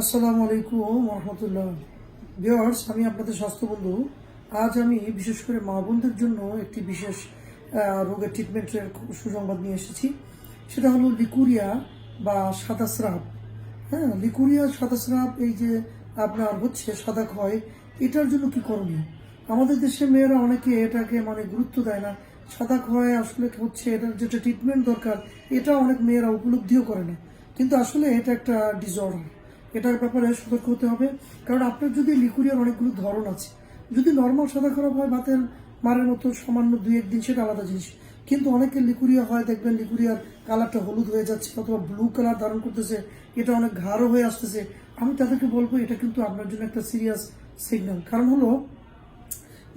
আসসালামু আলাইকুম রহমতুল্লাহ ভিওয়ার্স আমি আপনাদের স্বাস্থ্য বন্ধু। আজ আমি বিশেষ করে মা বোনদের জন্য একটি বিশেষ রোগের ট্রিটমেন্টের সুসংবাদ নিয়ে এসেছি। সেটা হলো লিকুরিয়া বা সাদা স্রাব। হ্যাঁ লিকুরিয়া, সাদা স্রাব, এই যে আপনার হচ্ছে সাদা ক্ষয়, এটার জন্য কি করণীয়? আমাদের দেশে মেয়েরা অনেকে এটাকে মানে গুরুত্ব দেয় না। সাদা ক্ষয় আসলে হচ্ছে এটার যেটা ট্রিটমেন্ট দরকার, এটা অনেক মেয়েরা উপলব্ধিও করে না। কিন্তু আসলে এটা একটা ডিসঅর্ডার এটার ব্যাপারে সতর্ক হতে হবে। কারণ আপনার যদি লিকুরিয়ার অনেকগুলো ধরন আছে, যদি নর্মাল সাদা খারাপ হয় ভাতের মারের মতো সামান্য দুই একদিন সেটা আলাদা জিনিস। কিন্তু অনেকের লিকুরিয়া হয়, দেখবেন লিকুরিয়ার কালারটা হলুদ হয়ে যাচ্ছে অথবা ব্লু কালার ধারণ করতেছে, এটা অনেক ঘাড়ও হয়ে আসতেছে। আমি তাদেরকে বলব, এটা কিন্তু আপনার জন্য একটা সিরিয়াস সিগন্যাল কারণ হলো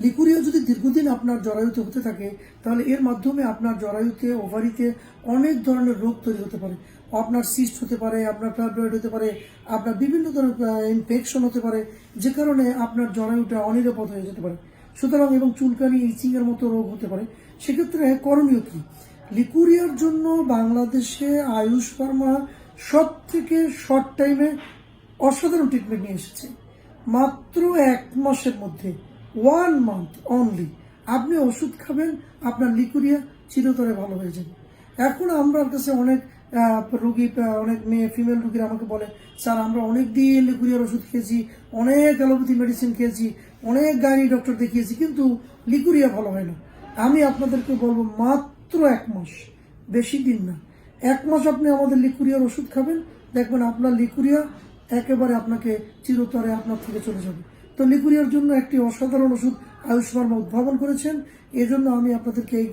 লিকুরিয়া যদি দীর্ঘদিন আপনার জরায়ুতে হতে থাকে, তাহলে এর মাধ্যমে আপনার জরায়ুতে, ওভারিতে অনেক ধরনের রোগ তৈরি হতে পারে। আপনার সিস্ট হতে পারে, আপনার ফ্লাইব্রয়েড হতে পারে, আপনার বিভিন্ন ধরনের ইনফেকশন হতে পারে, যে কারণে আপনার জরায়ুটা অনিরাপদ হয়ে যেতে পারে। সুতরাং এবং চুলকানি ইচিংয়ের মতো রোগ হতে পারে। সেক্ষেত্রে করণীয় কি? লিকুরিয়ার জন্য বাংলাদেশে আয়ুষ ফার্মা সব থেকে শর্ট টাইমে অসাধারণ ট্রিটমেন্ট নিয়ে এসেছে। মাত্র এক মাসের মধ্যে ওয়ান মান্থ অনলি আপনি ওষুধ খাবেন, আপনার লিকুরিয়া চিরতরে ভালো হয়ে যাবে। এখন আমার কাছে অনেক রুগী অনেক মেয়ে ফিমেল রুগীরা আমাকে বলে, স্যার, আমরা অনেক দিন লিকুরিয়ার ওষুধ খেয়েছি, অনেক অ্যালোপ্যাথি মেডিসিন খেয়েছি, অনেক গাইনি ডক্টর দেখিয়েছি, কিন্তু লিকুরিয়া ভালো হয় না। আমি আপনাদেরকে বলব, মাত্র এক মাস, বেশি দিন না। এক মাস আপনি আমাদের লিকুরিয়ার ওষুধ খাবেন, দেখবেন আপনার লিকুরিয়া একেবারে আপনাকে চিরতরে আপনার থেকে চলে যাবে। তো লিকুরিয়ার জন্য একটি অসাধারণ ওষুধ আয়ুষ শর্মা উদ্ভাবন করেছেন। এজন্য আমি আপনাদেরকে এই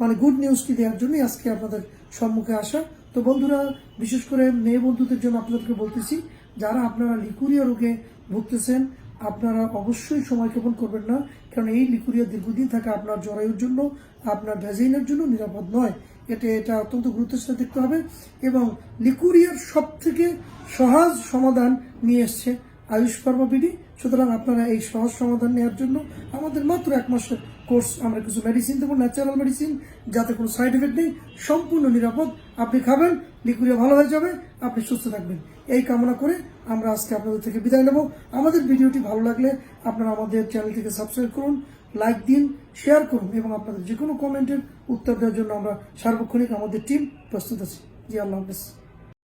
মানে গুড নিউজটি দেওয়ার জন্যই আজকে আপনাদের সম্মুখে আসা। তো বন্ধুরা, বিশেষ করে মেয়ে বন্ধুদের জন্য আপনাদেরকে বলতেছি, যারা আপনারা লিকুরিয়া রোগে ভুগতেছেন, আপনারা অবশ্যই সময় ক্ষেপণ করবেন না, কারণ এই লিকুরিয়া দীর্ঘদিন থাকা আপনার জরায়ুর জন্য, আপনার ভ্যাজাইনের জন্য নিরাপদ নয়। এটা এটা অত্যন্ত গুরুত্বের সাথে দেখতে হবে এবং লিকুরিয়ার সব থেকে সহজ সমাধান নিয়ে এসছে আয়ুষ ফার্মা বিডি সুতরাং আপনারা এই সহজ সমাধান নেওয়ার জন্য আমাদের মাত্র এক মাসের কোর্স। আমরা কিছু মেডিসিন দেবো ন্যাচারাল মেডিসিন যাতে কোনো সাইড এফেক্ট নেই। সম্পূর্ণ নিরাপদ। আপনি খাবেন লিকুরিয়া ভালো হয়ে যাবে। আপনি সুস্থ থাকবেন। এই কামনা করে আমরা আজকে আপনাদের থেকে বিদায় নেব। আমাদের ভিডিওটি ভালো লাগলে আপনারা আমাদের চ্যানেলটিকে সাবস্ক্রাইব করুন লাইক দিন শেয়ার করুন এবং আপনাদের যে কোনো কমেন্টের উত্তর দেওয়ার জন্য আমরা সার্বক্ষণিক আমাদের টিম প্রস্তুত আছি। জি, আল্লাহ হাফিজ।